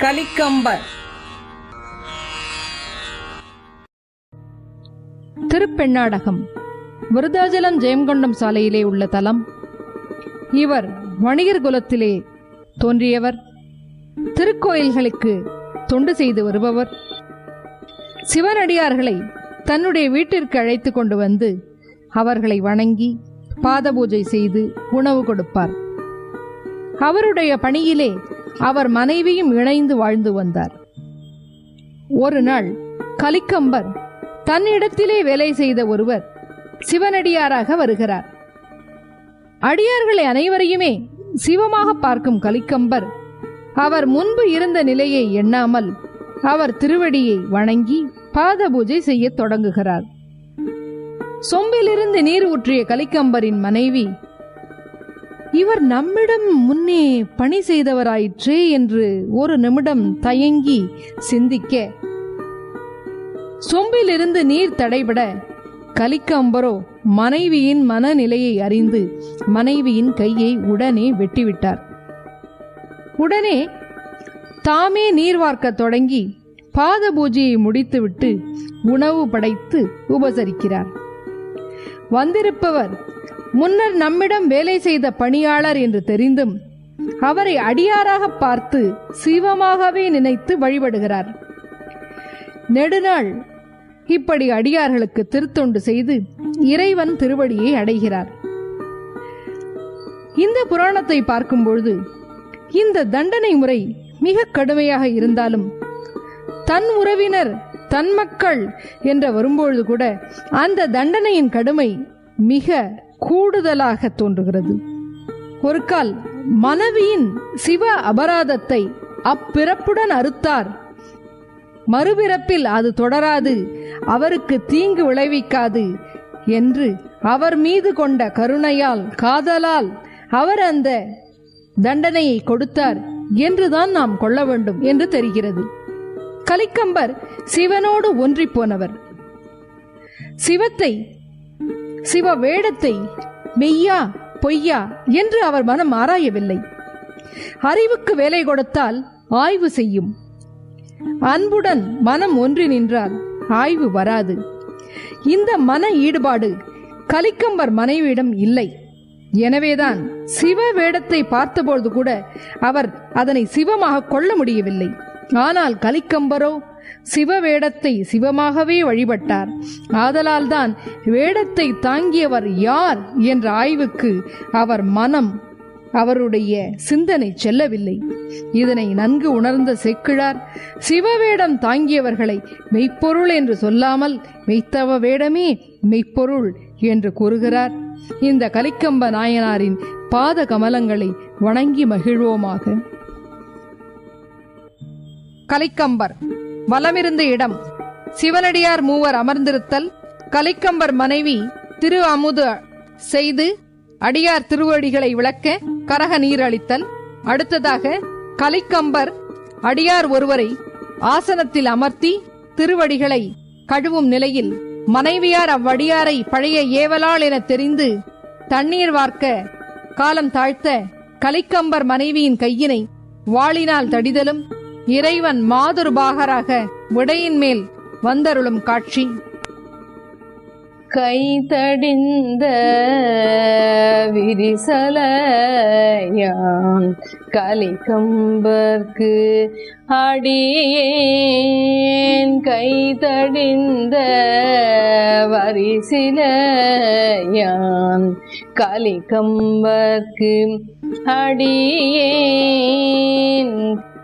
கலிக்கம்பர். திருப்பெண்ணாடகம். விருதாச்சலம் ஜெயங்கொண்டம் சாலையிலே உள்ள தலம். இவர் வணிகர் குலத்திலே தோன்றியவர். திருக்கோயில்களுக்கு தொண்டு செய்து வருபவர். சிவனடியார்களை தன்னுடைய வீட்டிற்கு அழைத்து கொண்டு வந்து அவர்களை வணங்கி பாத பூஜை செய்து உணவு கொடுப்பார். அவருடைய பணியிலே அவர் மனைவியும் இணைந்து வாழ்ந்து வந்தார். ஒரு நாள் கலிக்கம்பர் தன்னிடத்திலே வேலை செய்த ஒருவர் சிவனடியாராக வருகிறார். அடியார்களை அனைவரையுமே சிவமாக பார்க்கும் கலிக்கம்பர் அவர் முன்பு இருந்த நிலையை எண்ணாமல் அவர் திருவடியை வணங்கி பாத பூஜை செய்யத் தொடங்குகிறார். சொம்பிலிருந்து நீர் ஊற்றிய கலிக்கம்பரின் மனைவி இவர் நம்மிடம் முன்னே பணி செய்தவராயிற்றே என்று ஒரு நிமிடம் தயங்கி சிந்திக்க. சொம்பிலிருந்து நீர் தடைபட கலிக்கம்பரோ மனைவியின் மனநிலையை அறிந்து மனைவியின் கையை உடனே வெட்டிவிட்டார். உடனே தாமே நீர் வார்க்கத் தொடங்கி பாத பூஜையை முடித்துவிட்டு உணவு படைத்து உபசரிக்கிறார். வந்திருப்பவர் முன்னர் நம்மிடம் வேலை செய்த பணியாளர் என்று தெரிந்தும் அவரை அடியாராக பார்த்து சிவமாகவே நினைத்து வழிபடுகிறார். நெடுநாள் இப்படி அடியார்களுக்கு திருத்தொண்டு செய்து இறைவன் திருவடியை அடைகிறார். இந்த புராணத்தை பார்க்கும்பொழுது இந்த தண்டனை முறை மிக கடுமையாக இருந்தாலும் தன் உறவினர் தன் மக்கள் என்ற வரும்பொழுது கூட அந்த தண்டனையின் கடுமை மிக கூடுதலாக தோன்றுகிறது. ஒரு கால் மனைவியின் சிவ அபராதத்தை அப்பிறப்புடன் அறுத்தார். மறுபிறப்பில் அது தொடராது அவருக்கு தீங்கு விளைவிக்காது என்று அவர் மீது கொண்ட கருணையால் காதலால் அவர் அந்த தண்டனையை கொடுத்தார் என்றுதான் நாம் கொள்ள வேண்டும் என்று தெரிகிறது. கலிக்கம்பர் சிவனோடு ஒன்றிப் போனவர். சிவத்தை சிவ வேடத்தை மெய்யா பொய்யா என்று அவர் மனம் ஆராயவில்லை. அறிவுக்கு வேலை கொடுத்தால் ஆய்வு செய்யும். அன்புடன் மனம் ஒன்றி நின்றால் ஆய்வு வராது. இந்த மன ஈடுபாடு கலிக்கம்பர் மனைவியிடம் இல்லை. எனவேதான் சிவ வேடத்தை பார்த்தபொழுது கூட அவர் அதனை சிவமாக கொள்ள முடியவில்லை. ஆனால் கலிக்கம்பரோ சிவ வேடத்தை சிவமாகவே வழிபட்டார். ஆதலால்தான் வேடத்தை தாங்கியவர் யார் என்ற ஆய்வுக்கு அவர் மனம் அவருடைய சிந்தனை செல்லவில்லை. இதனை நன்கு உணர்ந்த செக்கிழார் சிவவேடம் தாங்கியவர்களை மெய்ப்பொருள் என்று சொல்லாமல் மெய்த்தவ வேடமே மெய்ப்பொருள் என்று கூறுகிறார். இந்த கலிக்கம்ப நாயனாரின் பாத கமலங்களை வணங்கி மகிழ்வோமாக. கலிக்கம்பர். வலமிருந்த இடம். சிவனடியார் மூவர் அமர்ந்திருத்தல். கலிக்கம்பர் மனைவி திரு அமுது செய்து அடியார் திருவடிகளை விளக்க கரக நீர் அளித்தல். அடுத்ததாக கலிக்கம்பர் அடியார் ஒருவரை ஆசனத்தில் அமர்த்தி திருவடிகளை கழுவும் நிலையில் மனைவியார் அவ்வடியாரை பழைய ஏவலால் என தெரிந்து தண்ணீர் வார்க்க காலம் தாழ்த்த கலிக்கம்பர் மனைவியின் கையினை வாளினால் தடிதலும். இறைவன் மாதுருபாகராக உடையின் மேல் வந்தருளும் காட்சி. கைதடிந்த விரிசலையாம் கலிகம்பர்க்கு அடியேன். கைதடிந்த வரிசிலையாம் கலிகம்பர்க்கு அடியேன்.